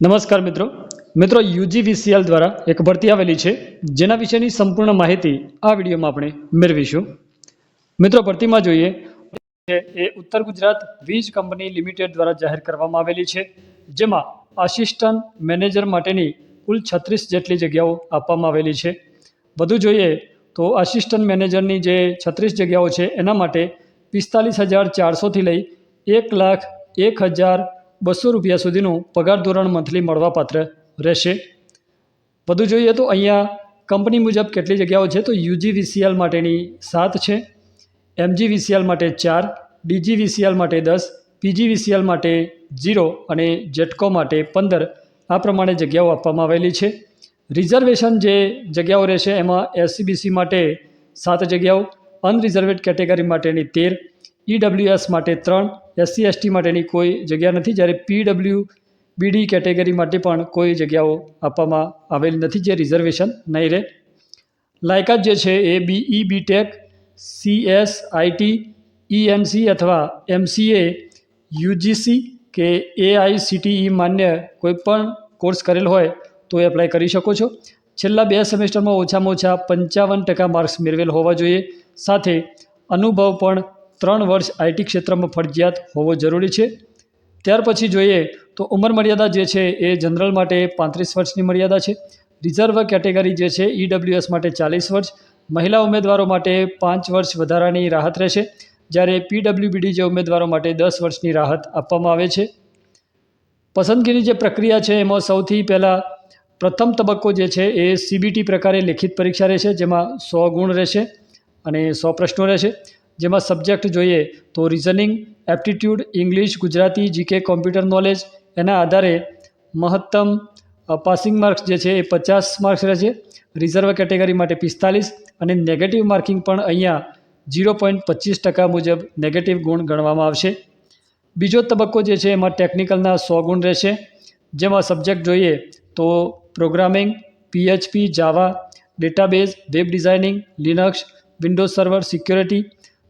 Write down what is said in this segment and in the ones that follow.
નમસ્કાર મિત્રો. મિત્રો, યુજીવીસીએલ દ્વારા એક ભરતી આવેલી છે. જેના વિશેની સંપૂર્ણ માહિતી આ વિડીયોમાં આપણે મેળવીશું. મિત્રો, ભરતીમાં જોઈએ. એ ઉત્તર ગુજરાત વીજ કંપની લિમિટેડ દ્વારા જાહેર કરવામાં આવેલી છે. જેમાં આસિસ્ટન્ટ મેનેજર માટેની કુલ છત્રીસ જેટલી જગ્યાઓ આપવામાં આવેલી છે. વધુ જોઈએ તો આસિસ્ટન્ટ મેનેજરની જે છત્રીસ જગ્યાઓ છે, એના માટે પિસ્તાલીસ હજાર ચારસોથી લઈ એક લાખ એક હજાર બસો રૂપિયા સુધીનું પગાર ધોરણ મંથલી મળવાપાત્ર રહેશે. વધુ જોઈએ તો અહીંયા કંપની મુજબ કેટલી જગ્યાઓ છે? તો યુજીવીસીએલ માટેની સાત છે એમજીવીસીએલ માટે ચાર ડીજીવીસીએલ માટે દસ પીજીવીસીએલ માટે ઝીરો અને જેટકો માટે પંદર. આ પ્રમાણે જગ્યાઓ આપવામાં આવેલી છે. રિઝર્વેશન જે જગ્યાઓ રહેશે, એમાં એસસીબીસી માટે સાત જગ્યાઓ, અનરિઝર્વેડ કેટેગરી માટેની તેર ઈડબ્લ્યુએસ માટે ત્રણ, એસસી, એસટી માટેની કોઈ જગ્યા નથી. જ્યારે પીડબ્લ્યુ, બીડી કેટેગરી માટે પણ કોઈ જગ્યાઓ આપવામાં આવેલી નથી જે રિઝર્વેશન નહીં રહે. લાયકાત જે છે એ B, E BTech CS IT C અથવા એમસીએ યુજીસી કે એઆઈસીટીઈ માન્ય કોઈપણ કોર્સ કરેલ હોય તો એ એપ્લાય કરી શકો છો. છેલ્લા બે સેમેસ્ટરમાં ઓછામાં ઓછા પંચાવન ટકા માર્ક્સ મેળવેલ હોવા જોઈએ. સાથે અનુભવ પણ ત્રણ વર્ષ આઈટી ક્ષેત્રમાં ફરજિયાત હોવો જરૂરી છે. ત્યાર પછી જોઈએ તો ઉંમર મર્યાદા જે છે એ જનરલ માટે પાંત્રીસ વર્ષની મર્યાદા છે. રિઝર્વ કેટેગરી જે છે ઈડબ્લ્યુએસ માટે ચાલીસ વર્ષ. મહિલા ઉમેદવારો માટે પાંચ વર્ષ વધારાની રાહત રહેશે. જ્યારે પીડબ્લ્યુબીડી જે ઉમેદવારો માટે દસ વર્ષની રાહત આપવામાં આવે છે. પસંદગીની જે પ્રક્રિયા છે એમાં સૌથી પહેલાં પ્રથમ તબક્કો જે છે એ સીબીટી પ્રકારે લેખિત પરીક્ષા રહેશે, જેમાં સો ગુણ રહેશે અને સો પ્રશ્નો રહેશે. જેમાં સબ્જેક્ટ જોઈએ તો reasoning aptitude English Gujarati GK computer knowledge એના આધારે મહત્તમ પાસિંગ માર્ક્સ જે છે એ પચાસ માર્ક્સ રહેશે રિઝર્વ કેટેગરી માટે પિસ્તાલીસ અને નેગેટિવ માર્કિંગ પણ અહીંયા ઝીરો પોઈન્ટ પચીસ ટકા મુજબ નેગેટિવ ગુણ ગણવામાં આવશે. બીજો તબક્કો જે છે એમાં ટેકનિકલના સો ગુણ રહેશે. જેમાં સબ્જેક્ટ જોઈએ તો programming PHP Java database web designing Linux Windows server security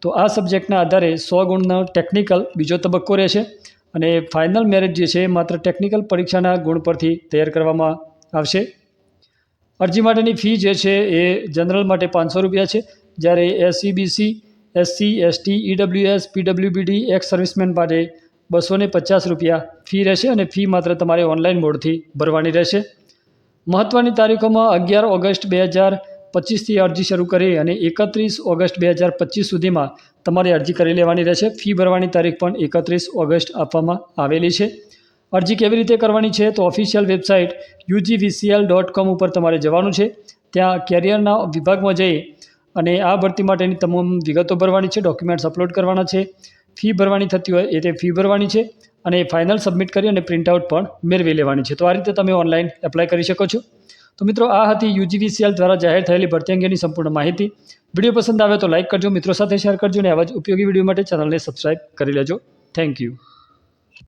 તો આ સબ્જેક્ટના આધારે સો ગુણનો ટેકનિકલ બીજો તબક્કો રહેશે અને ફાઇનલ મેરિટ જે છે એ માત્ર ટેકનિકલ પરીક્ષાના ગુણ પરથી તૈયાર કરવામાં આવશે. અરજી માટેની ફી જે છે એ જનરલ માટે પાંચસો રૂપિયા છે. જ્યારે SCBC SC ST EWS PWBD ex servicemen માટે બસો પચાસ રૂપિયા ફી રહેશે અને ફી માત્ર તમારે ઓનલાઈન મોડથી ભરવાની રહેશે. મહત્ત્વની તારીખોમાં અગિયાર ઓગસ્ટ બે હજાર પચીસથી અરજી શરૂ કરી અને એકત્રીસ ઓગસ્ટ બે હજાર પચીસ સુધીમાં તમારે અરજી કરી લેવાની રહેશે. ફી ભરવાની તારીખ પણ એકત્રીસ ઓગસ્ટ આપવામાં આવેલી છે. અરજી કેવી રીતે કરવાની છે તો official website UGVCL dot com ઉપર તમારે જવાનું છે. ત્યાં કેરિયરના વિભાગમાં જઈ અને આ ભરતી માટેની તમામ વિગતો ભરવાની છે, ડોક્યુમેન્ટ્સ અપલોડ કરવાના છે. ફી ભરવાની થતી હોય એ તે ફી ભરવાની છે અને ફાઇનલ સબમિટ કરી અને પ્રિન્ટઆઉટ પણ મેળવી લેવાની છે. તો આ રીતે તમે ઓનલાઈન એપ્લાય કરી શકો છો. તો મિત્રો, આ હતી યુજીવીસીએલ દ્વારા જાહેર થયેલી ભરતી અંગેની સંપૂર્ણ માહિતી. વીડિયો પસંદ આવે તો લાઇક કરજો, મિત્રો સાથે શેર કરજો અને આવા જ ઉપયોગી વીડિયો માટે ચેનલને સબસ્ક્રાઇબ કરી લેજો. Thank you